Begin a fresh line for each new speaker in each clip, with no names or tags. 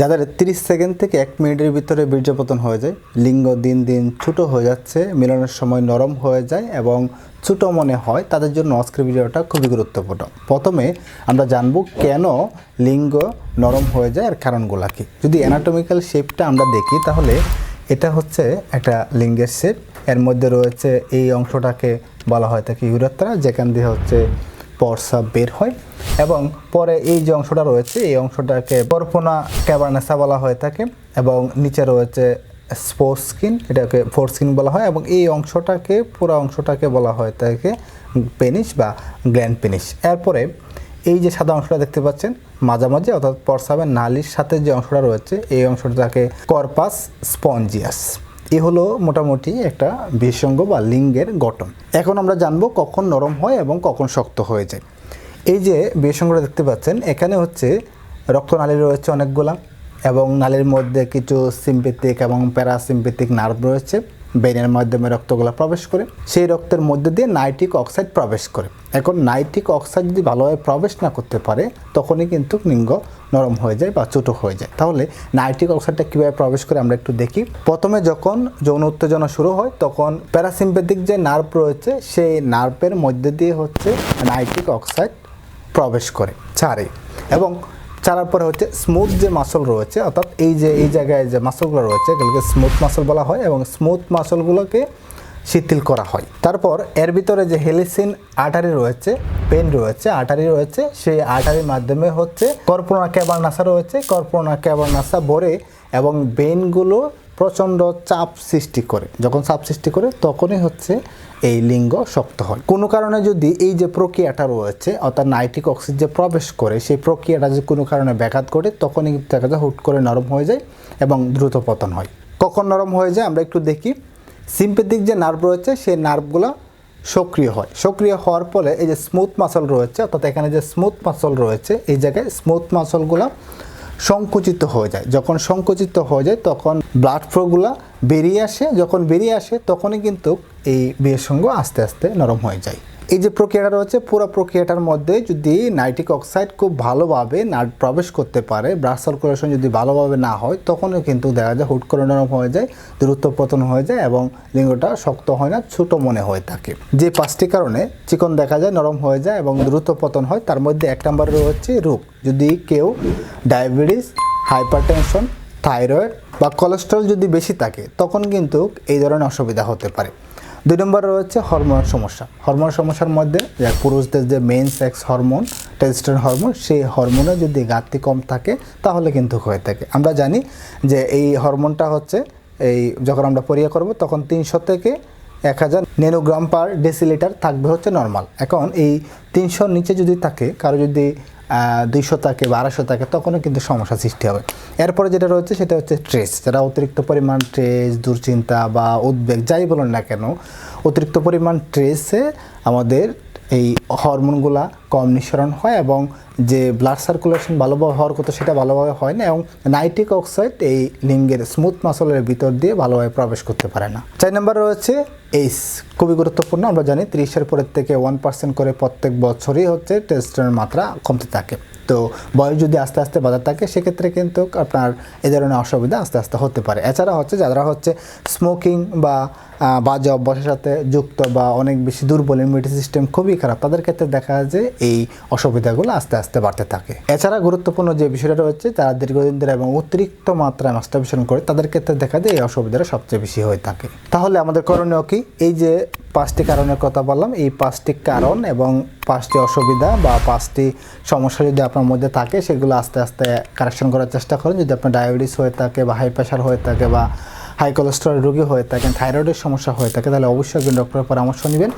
যাদের তিরিশ সেকেন্ড থেকে এক মিনিটের ভিতরে বীর্যপতন হয়ে যায়, লিঙ্গ দিন দিন ছোট হয়ে যাচ্ছে, মিলনের সময় নরম হয়ে যায় এবং ছোট মনে হয়, তাদের জন্য আজকের ভিডিওটা খুবই গুরুত্বপূর্ণ। প্রথমে আমরা জানব কেন লিঙ্গ নরম হয়ে যায় আর কারণগুলা কি। যদি অ্যানাটমিক্যাল শেপটা আমরা দেখি, তাহলে এটা হচ্ছে একটা লিঙ্গের শেপ এর মধ্যে রয়েছে এই অংশটাকে বলা হয় থাকে ইউরেত্রা যেখান দিয়ে হচ্ছে পরসাব বের হয় এবং পরে এই যে অংশটা রয়েছে, এই অংশটাকে পরপনা ক্যাবারনেসা বলা হয়ে থাকে এবং নিচে রয়েছে স্পোর স্কিন এটাকে ফোর স্কিন বলা হয় এবং এই অংশটাকে, পুরো অংশটাকে বলা হয় থাকে পেনিস বা গ্ল্যান্ড পেনিস। এরপরে এই যে সাদা অংশটা দেখতে পাচ্ছেন, মাঝামাঝি অর্থাৎ পরসাবের নালির সাথে যে অংশটা রয়েছে, এই অংশটাকে কর্পাস স্পঞ্জিয়াস। এ হলো মোটামুটি একটা বিসঙ্গ বা লিঙ্গের গঠন। এখন আমরা জানব কখন নরম হয় এবং কখন শক্ত হয়ে যায়। এই যে বিসঙ্গটা দেখতে পাচ্ছেন, এখানে হচ্ছে রক্তনালী রয়েছে অনেকগুলা এবং নালীর মধ্যে কিছু সিম্পেথিক এবং প্যারাসিম্পেথিক নার্ভ রয়েছে। ব্রেনের মাধ্যমে রক্তগুলো প্রবেশ করে, সেই রক্তের মধ্যে দিয়ে নাইট্রিক অক্সাইড প্রবেশ করে। এখন নাইট্রিক অক্সাইড যদি ভালোভাবে প্রবেশ না করতে পারে, তখনই কিন্তু লিঙ্গ নরম হয়ে যায় বা ছোটো হয়ে যায়। তাহলে নাইট্রিক অক্সাইডটা কীভাবে প্রবেশ করে আমরা একটু দেখি। প্রথমে যখন যৌন উত্তেজনা শুরু হয়, তখন প্যারাসিম্পেথিক যে নার্ভ রয়েছে, সেই নার্ভের মধ্যে দিয়ে হচ্ছে নাইট্রিক অক্সাইড প্রবেশ করে, ছাড়ে। এবং ছাড়ার পরে হচ্ছে স্মুথ যে মাসল রয়েছে, অর্থাৎ এই যে, এই জায়গায় যে মাসলগুলো রয়েছে, এগুলোকে স্মুথ মাসল বলা হয় এবং স্মুথ মাসলগুলোকে শিথিল করা হয়। তারপর এর ভিতরে যে হেলিসিন আটারি রয়েছে, পেন রয়েছে, আটারি রয়েছে, সেই আটারির মাধ্যমে হচ্ছে কর্পোনা ক্যাবার নাসা রয়েছে। কর্পোনা ক্যাবার নাসা ভরে এবং বেনগুলো প্রচণ্ড চাপ সৃষ্টি করে। যখন চাপ সৃষ্টি করে, তখনই হচ্ছে এই লিঙ্গ শক্ত হয়। কোনো কারণে যদি এই যে প্রক্রিয়াটা রয়েছে, অর্থাৎ নাইট্রিক অক্সিজেন যে প্রবেশ করে, সেই প্রক্রিয়াটা যদি কোনো কারণে ব্যাঘাত ঘটে, তখনই দেখা যায় হুট করে নরম হয়ে যায় এবং দ্রুত পতন হয়। কখন নরম হয়ে যায়, আমরা একটু দেখি। সিম্পেথিক যে নার্ভ রয়েছে, সেই নার্ভগুলো সক্রিয় হয়। সক্রিয় হওয়ার ফলে এই যে স্মুথ মাসল রয়েছে, অর্থাৎ এখানে যে স্মুথ মাসল রয়েছে, এই জায়গায় স্মুথ মাসলগুলো সংকুচিত হয়ে যায়। যখন সংকুচিত হয়ে যায়, তখন ব্লাড ফ্লোগুলো বেরিয়ে আসে। যখন বেরিয়ে আসে, তখনই কিন্তু এই বিয়ের সঙ্গ আস্তে আস্তে নরম হয়ে যায়। এই যে প্রক্রিয়াটা রয়েছে, পুরো প্রক্রিয়াটার মধ্যে যদি নাইট্রিক অক্সাইড খুব ভালোভাবে না প্রবেশ করতে পারে, ব্লাড সার্কুলেশন যদি ভালোভাবে না হয়, তখনও কিন্তু দেখা যায় হুট করে নরম হয়ে যায় দ্রুত পতন হয়ে যায় এবং লিঙ্গটা শক্ত হয় না, ছোট মনে হয়ে থাকে। যে পাঁচটি কারণে চিকন দেখা যায়, নরম হয়ে যায় এবং দ্রুত পতন হয়, তার মধ্যে এক নম্বরে রয়েছে রোগ। যদি কেউ ডায়াবেটিস, হাইপারটেনশন, থাইরয়েড বা কোলেস্ট্রল যদি বেশি থাকে, তখন কিন্তু এই ধরনের অসুবিধা হতে পারে। দুই নম্বর রয়েছে হরমোনের সমস্যা। হরমোন সমস্যার মধ্যে পুরুষদের যে men sex hormone testosterone hormone সেই হরমোনে যদি ঘাটতি কম থাকে, তাহলে কিন্তু হয়ে থাকে। আমরা জানি যে এই হরমোনটা হচ্ছে এই যখন আমরা পরিয়া করব, তখন তিনশো থেকে এক হাজার নেনোগ্রাম পার ডেসিলিটার থাকবে হচ্ছে নর্মাল। এখন এই তিনশোর নিচে যদি থাকে, কারও যদি দুইশো থাকে বা আড়াইশো থাকে, তখনও কিন্তু সমস্যা সৃষ্টি হবে। এরপরে যেটা রয়েছে সেটা হচ্ছে স্ট্রেস যারা অতিরিক্ত পরিমাণ স্ট্রেস দুশ্চিন্তা বা উদ্বেগ, যাই বলুন না কেন, অতিরিক্ত পরিমাণ স্ট্রেসে আমাদের এই হরমোনগুলা কম নিঃসরণ হয় এবং যে ব্লাড সার্কুলেশন ভালোভাবে হওয়ার কথা সেটা ভালোভাবে হয় না এবং নাইট্রিক অক্সাইড এই লিঙ্গের স্মুথ মাসলের ভিতর দিয়ে ভালোভাবে প্রবেশ করতে পারে না। চার নম্বর রয়েছে এইস খুবই গুরুত্বপূর্ণ। আমরা জানি ত্রিশের পরের থেকে ওয়ান পার্সেন্ট করে প্রত্যেক বছরই হচ্ছে টেস্টের মাত্রা কমতে থাকে। তো বয়স যদি আস্তে আস্তে বাজার থাকে, সেক্ষেত্রে কিন্তু আপনার এ ধরনের অসুবিধা আস্তে আস্তে হতে পারে। এছাড়া হচ্ছে যারা হচ্ছে স্মোকিং বা বাজে অভ্যাসের সাথে যুক্ত বা অনেক বেশি দুর্বল ইমিউনিটি সিস্টেম খুবই খারাপ, তাদের ক্ষেত্রে দেখা যায় যে এই অসুবিধাগুলো আস্তে আস্তে বাড়তে থাকে। এছাড়া গুরুত্বপূর্ণ যে বিষয়টা রয়েছে, তারা দীর্ঘদিন ধরে এবং অতিরিক্ত মাত্রায় মাস্টারবেশন করে, তাদের ক্ষেত্রে দেখা যায় এই অসুবিধাটা সবচেয়ে বেশি হয়ে থাকে। তাহলে আমাদের করণীয় কি? এই যে পাঁচটি কারণের কথা বললাম, এই পাঁচটি কারণ এবং পাঁচটি অসুবিধা বা পাঁচটি সমস্যা যদি আপনার মধ্যে থাকে, সেগুলো আস্তে আস্তে কারেকশন করার চেষ্টা করেন। যদি আপনার ডায়াবেটিস হয়ে থাকে বা হাই প্রেশার হয়ে থাকে বা হাই কোলেস্ট্রল রোগী হয়ে থাকেন, থাইরয়েডের সমস্যা হয়ে থাকে, তাহলে অবশ্যই একজন ডক্টরের পরামর্শ নেবেন।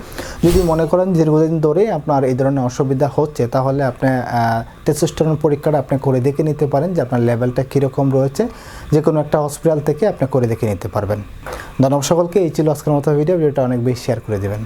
যদি মনে করেন দীর্ঘদিন ধরে আপনার এই ধরনের অসুবিধা হচ্ছে, তাহলে আপনি টেস্টোস্টেরন পরীক্ষাটা আপনি করে দেখে নিতে পারেন যে আপনার লেভেলটা কীরকম রয়েছে। যে কোনো একটা হসপিটাল থেকে আপনি করে দেখে নিতে পারবেন। ধন্যবাদ সকলকে, এই ছিল আজকের মতো ভিডিও ভিডিওটা অনেক বেশি শেয়ার করে দেবেন।